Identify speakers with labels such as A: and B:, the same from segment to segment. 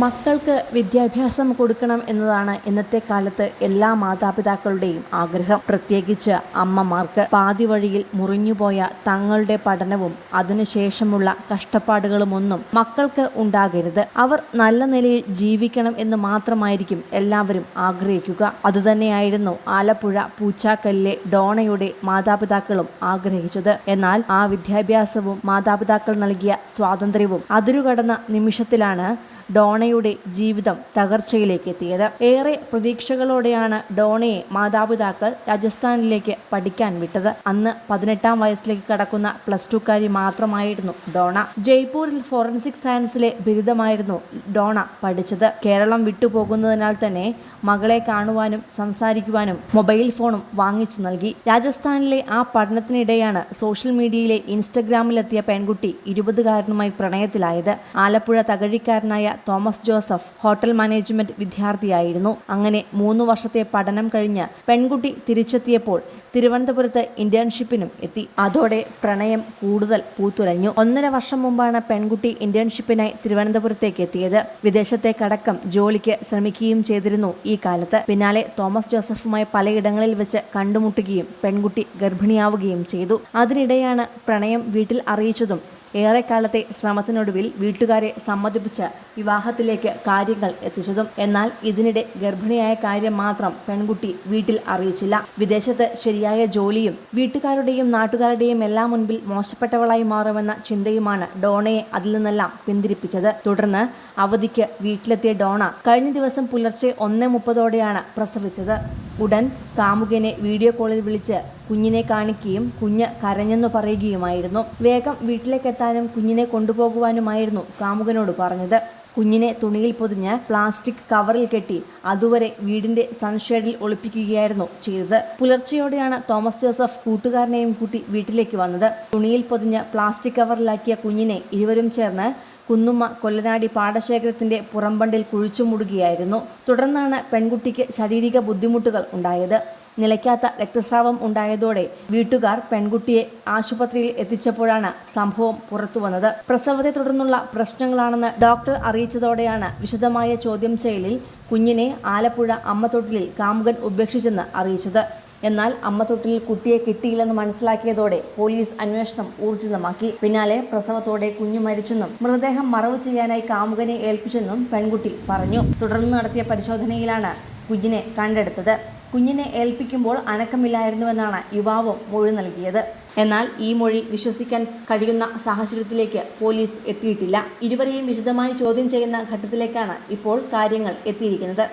A: മക്കൾക്ക് വിദ്യാഭ്യാസം കൊടുക്കണം എന്നതാണ് ഇന്നത്തെ കാലത്ത് എല്ലാ മാതാപിതാക്കളുടെയും ആഗ്രഹം. പ്രത്യേകിച്ച് അമ്മമാർക്ക് പാതി വഴിയിൽ മുറിഞ്ഞുപോയ തങ്ങളുടെ പഠനവും അതിനുശേഷമുള്ള കഷ്ടപ്പാടുകളുമൊന്നും മക്കൾക്ക് ഉണ്ടാകരുത്. അവർ നല്ല നിലയിൽ ജീവിക്കണം എന്ന് മാത്രമായിരിക്കും എല്ലാവരും ആഗ്രഹിക്കുക. അതുതന്നെയായിരുന്നു ആലപ്പുഴ പൂച്ചാക്കല്ലിലെ ഡോണയുടെ മാതാപിതാക്കളും ആഗ്രഹിച്ചത്. എന്നാൽ ആ വിദ്യാഭ്യാസവും മാതാപിതാക്കൾ നൽകിയ സ്വാതന്ത്ര്യവും അതിരുകടന്ന നിമിഷത്തിലാണ് ഡോണയുടെ ജീവിതം തകർച്ചയിലേക്ക് എത്തിയത് ഏറെ പ്രതീക്ഷകളോടെയാണ് ഡോണയെ മാതാപിതാക്കൾ രാജസ്ഥാനിലേക്ക് പഠിക്കാൻ വിട്ടത്. അന്ന് പതിനെട്ടാം വയസ്സിലേക്ക് കടക്കുന്ന പ്ലസ് ടുക്കാരി മാത്രമായിരുന്നു ഡോണ. ജയ്പൂരിൽ ഫോറൻസിക് സയൻസിലെ ബിരുദമായിരുന്നു ഡോണ പഠിച്ചത്. കേരളം വിട്ടുപോകുന്നതിനാൽ തന്നെ മകളെ കാണുവാനും സംസാരിക്കുവാനും മൊബൈൽ ഫോണും വാങ്ങിച്ചു നൽകി. രാജസ്ഥാനിലെ ആ പഠനത്തിനിടെയാണ് സോഷ്യൽ മീഡിയയിലെ ഇൻസ്റ്റഗ്രാമിലെത്തിയ പെൺകുട്ടി ഇരുപതുകാരനുമായി പ്രണയത്തിലായത്. ആലപ്പുഴ തകഴിക്കാരനായ തോമസ് ജോസഫ് ഹോട്ടൽ മാനേജ്മെന്റ് വിദ്യാർത്ഥിയായിരുന്നു. അങ്ങനെ മൂന്ന് വർഷത്തെ പഠനം കഴിഞ്ഞ് പെൺകുട്ടി തിരിച്ചെത്തിയപ്പോൾ തിരുവനന്തപുരത്ത് ഇന്റേൺഷിപ്പിനും എത്തി. അതോടെ പ്രണയം കൂടുതൽ പൂത്തുലഞ്ഞു. ഒന്നര വർഷം മുമ്പാണ് പെൺകുട്ടി ഇന്റേൺഷിപ്പിനായി തിരുവനന്തപുരത്തേക്ക് എത്തിയത്. വിദേശത്തേക്കടക്കം ജോലിക്ക് ശ്രമിക്കുകയും ചെയ്തിരുന്നു ഈ കാലത്ത്. പിന്നാലെ തോമസ് ജോസഫുമായി പലയിടങ്ങളിൽ വെച്ച് കണ്ടുമുട്ടുകയും പെൺകുട്ടി ഗർഭിണിയാവുകയും ചെയ്തു. അതിനിടെയാണ് പ്രണയം വീട്ടിൽ അറിയിച്ചതും ഏറെക്കാലത്തെ ശ്രമത്തിനൊടുവിൽ വീട്ടുകാരെ സമ്മതിപ്പിച്ച് വിവാഹത്തിലേക്ക് കാര്യങ്ങൾ എത്തിച്ചതും എന്നാൽ ഇതിനിടെ ഗർഭിണിയായ കാര്യം മാത്രം പെൺകുട്ടി വീട്ടിൽ അറിയിച്ചില്ല. വിദേശത്ത് ശരിയായ ജോലിയും വീട്ടുകാരുടെയും നാട്ടുകാരുടെയും എല്ലാം മുൻപിൽ മോശപ്പെട്ടവളായി മാറുമെന്ന ചിന്തയുമാണ് ഡോണയെ അതിൽ നിന്നെല്ലാം പിന്തിരിപ്പിച്ചത്. തുടർന്ന് അവധിക്ക് വീട്ടിലെത്തിയ ഡോണ കഴിഞ്ഞ ദിവസം പുലർച്ചെ ഒന്ന് മുപ്പതോടെയാണ് പ്രസവിച്ചത്. ഉടൻ കാമുകനെ വീഡിയോ കോളിൽ വിളിച്ച് കുഞ്ഞിനെ കാണിക്കുകയും കുഞ്ഞ് കരഞ്ഞെന്ന് പറയുകയുമായിരുന്നു. വേഗം വീട്ടിലേക്കെത്താനും കുഞ്ഞിനെ കൊണ്ടുപോകുവാനുമായിരുന്നു കാമുകനോട് പറഞ്ഞത്. കുഞ്ഞിനെ തുണിയിൽ പൊതിഞ്ഞ് പ്ലാസ്റ്റിക് കവറിൽ കെട്ടി അതുവരെ വീടിന്റെ സൺഷെയ്ഡിൽ ഒളിപ്പിക്കുകയായിരുന്നു ചെയ്തത്. പുലർച്ചെയോടെയാണ് തോമസ് ജോസഫ് കൂട്ടുകാരനെയും കൂട്ടി വീട്ടിലേക്ക് വന്നത്. തുണിയിൽ പൊതിഞ്ഞ് പ്ലാസ്റ്റിക് കവറിലാക്കിയ കുഞ്ഞിനെ ഇരുവരും ചേർന്ന് കുന്നുമ്മ കൊല്ലനാടി പാടശേഖരത്തിന്റെ പുറംബണ്ടിൽ കുഴിച്ചുമൂടുകയായിരുന്നു തുടർന്നാണ് പെൺകുട്ടിക്ക് ശാരീരിക ബുദ്ധിമുട്ടുകൾ ഉണ്ടായത്. നിലയ്ക്കാത്ത രക്തസ്രാവം ഉണ്ടായതോടെ വീട്ടുകാർ പെൺകുട്ടിയെ ആശുപത്രിയിൽ എത്തിച്ചപ്പോഴാണ് സംഭവം പുറത്തുവന്നത് പ്രസവത്തെ തുടർന്നുള്ള പ്രശ്നങ്ങളാണെന്ന് ഡോക്ടർ അറിയിച്ചതോടെയാണ് വിശദമായ ചോദ്യം ചെയ്യലിൽ കുഞ്ഞിനെ ആലപ്പുഴ അമ്മത്തൊട്ടിലിൽ കാമുകൻ ഉപേക്ഷിച്ചെന്ന് അറിയിച്ചത്. എന്നാൽ അമ്മത്തൊട്ടിലിൽ കുട്ടിയെ കിട്ടിയില്ലെന്ന് മനസ്സിലാക്കിയതോടെ പോലീസ് അന്വേഷണം ഊർജിതമാക്കി. പിന്നാലെ പ്രസവത്തോടെ കുഞ്ഞു മരിച്ചെന്നും മൃതദേഹം മറവ് ചെയ്യാനായി കാമുകനെ ഏൽപ്പിച്ചെന്നും പെൺകുട്ടി പറഞ്ഞു. തുടർന്ന് നടത്തിയ പരിശോധനയിലാണ് കുഞ്ഞിനെ കണ്ടെടുത്തത്. കുഞ്ഞിനെ ഏൽപ്പിക്കുമ്പോൾ അനക്കമില്ലായിരുന്നുവെന്നാണ് യുവാവ് മൊഴി നൽകിയത്. എന്നാൽ ഈ മൊഴി വിശ്വസിക്കാൻ കഴിയുന്ന സാഹചര്യത്തിലേക്ക് പോലീസ് എത്തിയിട്ടില്ല. ഇരുവരെയും വിശദമായി ചോദ്യം ചെയ്യുന്ന ഘട്ടത്തിലേക്കാണ് ഇപ്പോൾ കാര്യങ്ങൾ എത്തിയിരിക്കുന്നത്.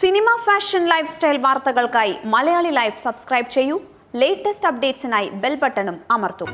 B: സിനിമ ഫാഷൻ ലൈഫ് സ്റ്റൈൽ വാർത്തകൾക്കായി മലയാളി ലൈഫ് സബ്സ്ക്രൈബ് ചെയ്യൂ. ലേറ്റസ്റ്റ് അപ്ഡേറ്റ്സിനായി ബെൽ ബട്ടണും അമർത്തും.